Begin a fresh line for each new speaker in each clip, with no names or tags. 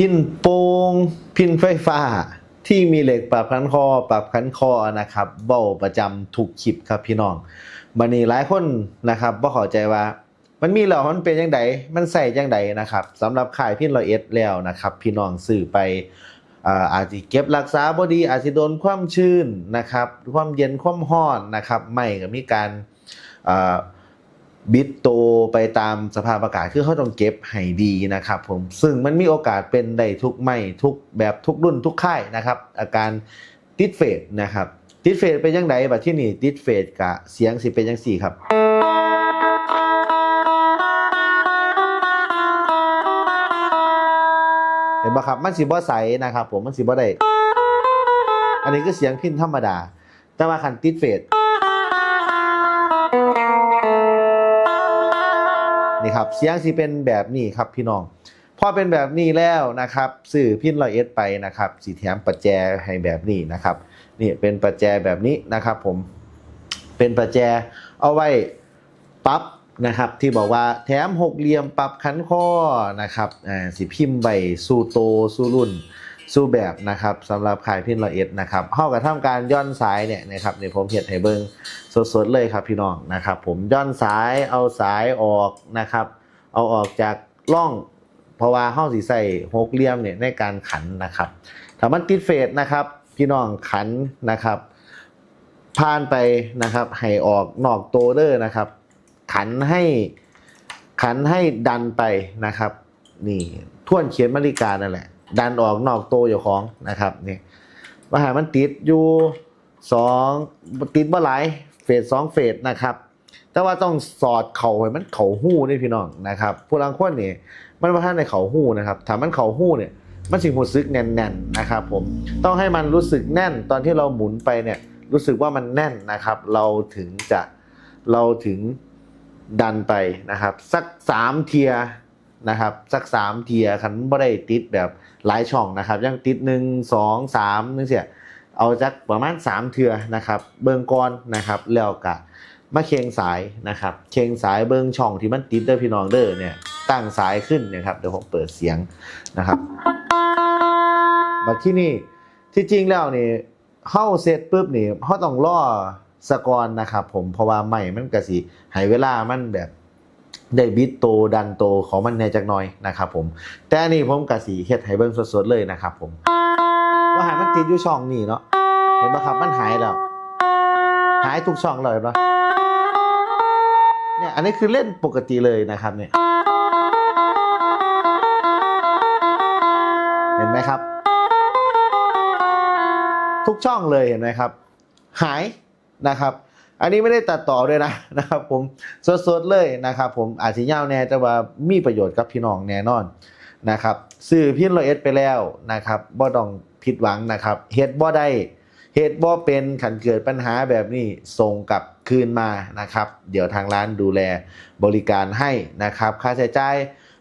พินโปงพินไฟฟ้า ที่มีเหล็กปรับขันคอปรับขันคอนะครับเบ้าประจำถูกคลิปครับพี่น้องมันนี่หลายคนนะครับบ่เข้าใจว่า มันมีแล้วมันเป็นยังไงมันใส่ยังไงนะครับสำหรับขายพินรอยเอ็ดแล้วนะครับ พี่น้องซื้อไปอ่าอาจจะเก็บรักษาบดีอาจจะโดนความชื้นนะครับ ความเย็นความร้อนนะครับไม่ก็มีการอ่า บิดโตไปตามสภาพอากาศคือเขาต้องเก็บให้ดีนะครับผมซึ่งมันมีโอกาสเป็นได้ทุกไม่ทุกแบบทุกรุ่นทุกค่ายนะครับ อาการติดเฟดนะครับติดเฟดเป็นยังไงบัดที่นี่ติดเฟดกะเสียงสิเป็นยังสี่ครับ เห็นปะครับมันสีบ่ใสนะครับผมมันสีบ่ได้ อันนี้ก็เสียงพินธรรมดา แต่ว่าคันติดเฟด นี่ครับเสียงสิเป็นแบบนี้ครับพี่น้องพอเป็นแบบนี้แล้วนะครับสื่อพินรอยเอสไปนะครับสีแถมประแจให้แบบนี้นะครับนี่เป็นประแจแบบนี้นะครับผมเป็นประแจเอาไว้ปรับนะครับที่บอกว่าแถมหกเหลี่ยมปรับขันข้อนะครับอ่าสีพิมพ์ใบสูโตสูรุ่น สู้แบบนะครับสำหรับขายพินรอเอสนะครับเข้ากับทำการย่อนสายเนี่ยนะครับในผมเห็ดให้เบิงสดๆเลยครับพี่น้องนะครับผมย่อนสายเอาสายออกนะครับเอาออกจากร่องเพราะว่าห้องสีใส่หกเหลี่ยมเนี่ยในการขันนะครับถ้ามันติดเฟสนะครับพี่น้องขันนะครับผ่านไปนะครับให้ออกนอกโตเดอร์นะครับ ขันให้ขันให้ดันไปนะครับ นี่ท่วนเขียนมาริกานั่นแหละ ดันออกนอกโตอยู่ของนะครับนี่ว่าหามันติดอยู่สองติดเมื่อไหร่เฟสสองเฟสนะครับ แต่ว่าต้องสอดเข่าให้มันเข่าหู้นี่พี่น้องนะครับผู้ลังคนนี่มันว่าท่านในเข่าหู้นะครับถ้ามันเข่าหู้เนี่ยมันสิหูซึกแน่นๆนะครับผมต้องให้มันรู้สึกแน่นตอนที่เราหมุนไปเนี่ยรู้สึกว่ามันแน่นนะครับ เราถึงจะเราถึงดันไปนะครับ สักสามเทียร์ นะครับสักสามเทียร์คันไม่ได้ติดแบบหลายช่องนะครับยังติดหนึ่งสองสามนึงเสียเอาจักประมาณสามเทือนะครับ เบิงก่อนนะครับแล้วกะมาเคียงสายนะครับเคียงสายเบิงช่องที่มันติดเด้อพี่น้องเด้อเนี่ยตั้งสายขึ้นนะครับเดี๋ยวผมเปิดเสียงนะครับมาที่นี่ที่จริงแล้วนี่เข้าเซตปุ๊บนี่เขาต้องล่อสกอนนะครับผมเพราะว่าใหม่มันกระสิให้เวลามันแบบ ได้บิดโตดันโตของมันแน่จักหน่อยนะครับผม แต่อันนี้ผมกะสีเฮ็ดให้เบิ่งสดๆเลยนะครับผม ว่าหายมันติดอยู่ช่องนี่เนาะเห็นปะครับมันหายแล้ว หายทุกช่องเลยปะเนี่ยอันนี้คือเล่นปกติเลยนะครับเนี่ยเห็นไหมครับ ทุกช่องเลยเห็นไหมครับ หายนะครับ อันนี้ไม่ได้ตัดต่อด้วยนะนะครับ ผมสดๆเลยนะครับ ผมอาจจะยาวแน่แต่ว่ามีประโยชน์กับพี่น้องแน่นอนนะครับซื้อพินโลเอสไปแล้วนะครับบ่ต้องผิดหวังนะครับเฮ็ดบ่ได้เฮ็ดบ่เป็นขันเกิดปัญหาแบบนี้ส่งกลับคืนมานะครับ เดี๋ยวทางร้านดูแลบริการให้นะครับ ค่าใช้จ่าย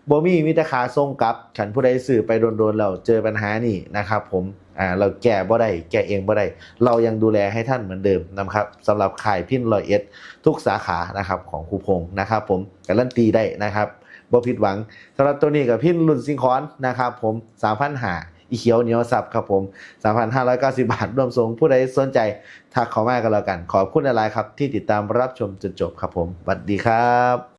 บ่มีมิตรคาส่งกลับขันผู้ใดซื้อไปโดนๆแล้วเจอปัญหานี่นะครับ ผม อ่าเราแก้บ่ได้แก้เองบ่ได้ เรายังดูแลให้ท่านเหมือนเดิมนะครับสำหรับขายพินรอยเอ็ดทุกสาขานะครับของครูพงศ์นะครับ ผมการันตีได้นะครับบ่ผิดหวังสำหรับตัวนี้กับพินรุ่นซิงคอนนะครับ ผม3,000หาอีเขียวเหนียวสับครับผม3,590 บาท รวมส่งผู้ใดสนใจ ทักเข้ามากันแล้วกัน ขอบคุณหลายๆครับ ที่ติดตามรับชมจนจบครับผมสวัสดีครับ